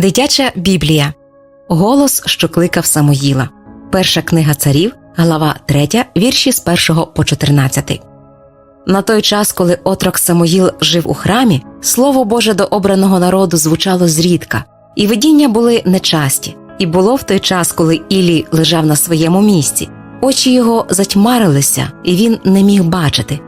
Дитяча Біблія Голос, що кликав Самоїла. Перша книга царів, глава 3, вірші з 1 по 14. На той час, коли отрок Самоїл жив у храмі, слово Боже до обраного народу звучало зрідка, і видіння були нечасті. І було в той час, коли Ілі лежав на своєму місці. Очі його затьмарилися, і він не міг бачити.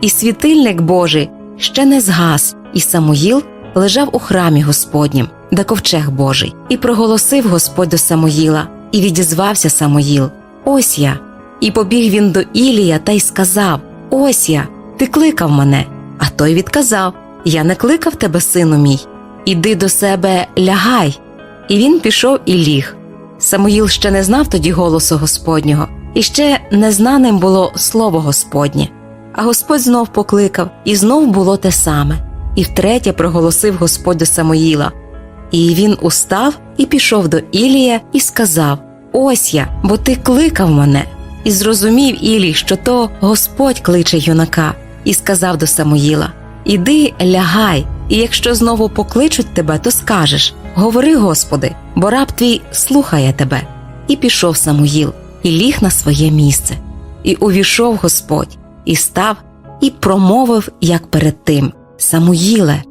І світильник Божий ще не згас, і Самоїл лежав у храмі Господнім, де ковчег Божий, і проголосив Господь до Самоїла, і відізвався Самоїл: Ось я. І побіг він до Ілія та й сказав: Ось я, ти кликав мене. А той відказав: Я не кликав тебе, сину мій. Іди до себе, лягай. І він пішов і ліг. Самоїл ще не знав тоді голосу Господнього, і ще незнаним було слово Господнє. А Господь знов покликав, і знов було те саме. І втретє проголосив Господь до Самоїла. І він устав і пішов до Ілія і сказав: Ось я, бо ти кликав мене. І зрозумів Ілій, що то Господь кличе юнака, і сказав до Самоїла: Іди, лягай, і якщо знову покличуть тебе, то скажеш Говори, Господи, бо раб твій слухає тебе. І пішов Самуїл, і ліг на своє місце. І увійшов Господь, і став, і промовив, як перед тим Самуїле.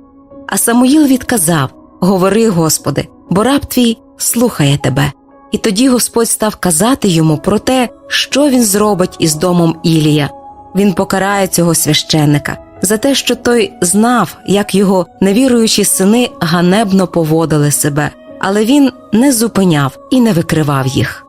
А Самуїл відказав Говори, Господи, бо раб твій слухає тебе. І тоді Господь став казати йому про те, що він зробить із домом Ілія. Він покарає цього священника за те, що той знав, як його невіруючі сини ганебно поводили себе, але він не зупиняв і не викривав їх.